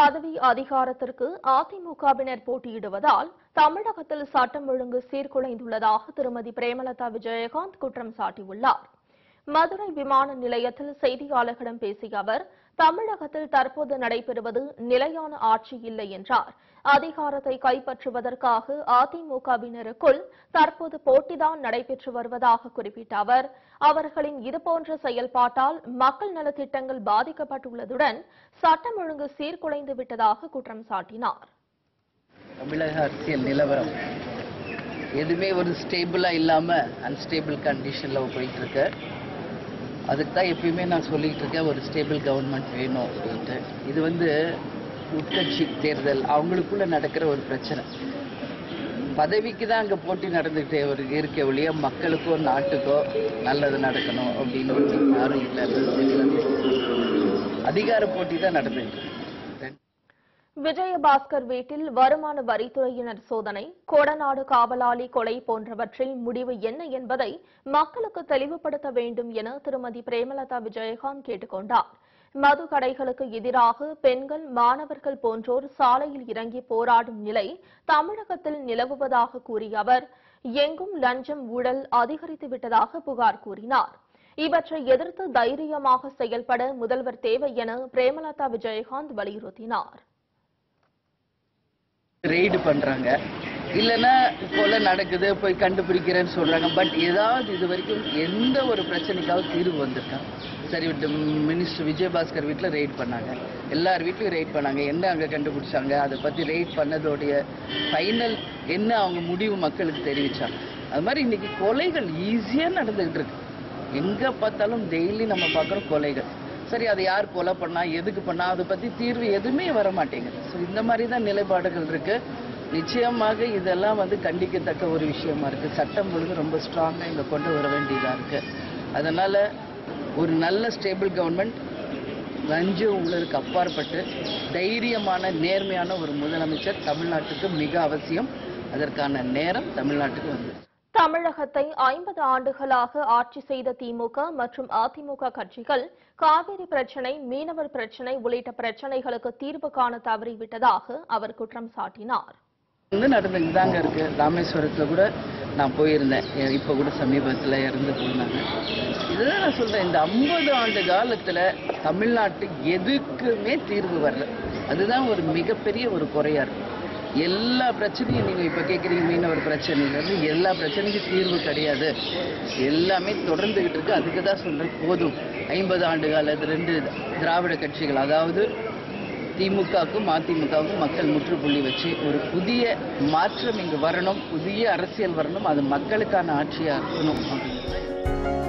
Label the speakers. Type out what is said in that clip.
Speaker 1: பதவி அதிகாரத்திற்கு அதிமுகவினர் போட்டியிடுவதால் தமிழகத்தில் சட்டம் ஒழுங்கு சீர்குலைந்துள்ளதாக திருமதி பிரேமலதா விஜயகாந்த் குற்றம் சாட்டியுள்ளார் மதுரை விமான நிலையத்தில் செய்தியாளர்களிடம் பேசிய அவர் தமிழகத்தில் தற்போது நடைபெறுவது நிலையான ஆட்சி இல்லை என்றார் அதிகாரத்தை கைப்பற்றுவதற்காக அதிமுகவினருக்குள் தற்போது போட்டிதான் நடைபெற்று வருவதாக குறிப்பிட்ட அவர் அவர்களின் இதுபோன்ற செயல்பாட்டால் மக்கள் நலத்திட்டங்கள் பாதிக்கப்பட்டுள்ளதுடன் சட்டம் ஒழுங்கு சீர்குலைந்து விட்டதாக குற்றம் சாட்டினார்
Speaker 2: தமிழக அரசியல் நிலவரம் எதுவுமே ஒரு ஸ்டேபிளா இல்லாம அன்ஸ்டேபிள் கண்டிஷன்ல போயிட்டு இருக்கு அதுக்கு தான் எப்பயுமே நான் சொல்லிகிட்டு இருக்கேன் ஒரு ஸ்டேபிள் கவர்மெண்ட் வேணும் அப்படின்ட்டு இது வந்து உட்கட்சி தேர்தல் அவங்களுக்குள்ளே நடக்கிற ஒரு பிரச்சனை பதவிக்கு தான் அங்கே போட்டி நடந்துக்கிட்டே ஒரு இருக்க ஒழிய மக்களுக்கோ நாட்டுக்கோ நல்லது நடக்கணும் அப்படின்னு யாரும் இல்லை அதிகார போட்டி தான் நடந்துகிட்டு
Speaker 1: விஜயபாஸ்கர் வீட்டில் வருமான வரித்துறையினர் சோதனை கோடநாடு காவலாளி கொலை போன்றவற்றில் முடிவு என்ன என்பதை மக்களுக்கு தெளிவுபடுத்த வேண்டும் என திருமதி பிரேமலதா விஜயகாந்த் கேட்டுக் கொண்டார் மது கடைகளுக்கு எதிராக பெண்கள் மாணவர்கள் போன்றோர் சாலையில் இறங்கி போராடும் நிலை தமிழகத்தில் நிலவுவதாக கூறிய அவர் எங்கும் லஞ்சம் ஊழல் அதிகரித்துவிட்டதாக புகார் கூறினார் இவற்றை எதிர்த்து தைரியமாக செயல்பட முதல்வர் தேவை என பிரேமலதா விஜயகாந்த் வலியுறுத்தினார்
Speaker 2: ரெய்டு பண்ணுறாங்க இல்லைன்னா போல நடக்குது போய் கண்டுபிடிக்கிறேன்னு சொல்கிறாங்க பட் ஏதாவது இது வரைக்கும் எந்த ஒரு பிரச்சனைக்காவது தீர்வு வந்திருக்கான் சரி மினிஸ்டர் விஜயபாஸ்கர் வீட்டில் ரெய்ட் பண்ணாங்க எல்லார் வீட்லையும் ரெய்ட் பண்ணாங்க என்ன அங்கே கண்டுபிடிச்சாங்க அதை பற்றி ரெய்ட் பண்ணதோடைய ஃபைனல் என்ன அவங்க முடிவு மக்களுக்கு தெரிவித்தாங்க அது மாதிரி இன்றைக்கி கொலைகள் ஈஸியாக நடந்துகிட்டு இருக்கு எங்கே பார்த்தாலும் டெய்லி நம்ம பார்க்குறோம் கொலைகள் சரி அது யார் கொலை பண்ணா எதுக்கு பண்ணா அதை பற்றி தீர்வு எதுவுமே வர மாட்டேங்குது ஸோ இந்த மாதிரி தான் நிலைப்பாடுகள் இருக்குது நிச்சயமாக இதெல்லாம் வந்து கண்டிக்கத்தக்க ஒரு விஷயமா இருக்குது சட்டம் ஒழுங்கு ரொம்ப ஸ்ட்ராங்காக இங்கே கொண்டு வர வேண்டியதாக இருக்குது அதனால் ஒரு நல்ல ஸ்டேபிள் கவர்மெண்ட் லஞ்ச ஊழலுக்கு அப்பாற்பட்டு தைரியமான நேர்மையான ஒரு முதலமைச்சர் தமிழ்நாட்டுக்கு மிக அவசியம் அதற்கான நேரம் தமிழ்நாட்டுக்கு வந்துருச்சு
Speaker 1: தமிழகத்தை ஐம்பது ஆண்டுகளாக ஆட்சி செய்த திமுக மற்றும் அதிமுக கட்சிகள் காவிரி பிரச்சினை மீனவர் பிரச்சினை உள்ளிட்ட பிரச்சினைகளுக்கு தீர்வு காண தவறிவிட்டதாக அவர் குற்றம் சாட்டினார்
Speaker 2: நடந்துதாங்க இருக்கு ராமேஸ்வரத்துல கூட நான் போயிருந்தேன் இப்போ கூட சமீபத்துல இறந்து போனாங்க இதுதான் நான் சொல்றேன் இந்த ஐம்பது ஆண்டு காலத்துல தமிழ்நாட்டு எதுக்குமே தீர்வு வரல அதுதான் ஒரு மிகப்பெரிய ஒரு குறையாக இருக்கும் எல்லா பிரச்சனையும் நீங்கள் இப்போ கேட்குறீங்க மீனவர் பிரச்சனையிலேருந்து எல்லா பிரச்சனைக்கும் தீர்வு கிடையாது எல்லாமே தொடர்ந்துக்கிட்டு இருக்கு அதுக்கு தான் சொல்கிறது போதும் ஐம்பது ஆண்டு காலத்துலேருந்து ரெண்டு திராவிட கட்சிகள் அதாவது திமுகவுக்கும் அதிமுகவுக்கும் மக்கள் முற்றுப்புள்ளி வச்சு ஒரு புதிய மாற்றம் இங்கு வரணும் புதிய அரசியல் வரணும் அது மக்களுக்கான ஆட்சியாக இருக்கணும் அப்படின்னு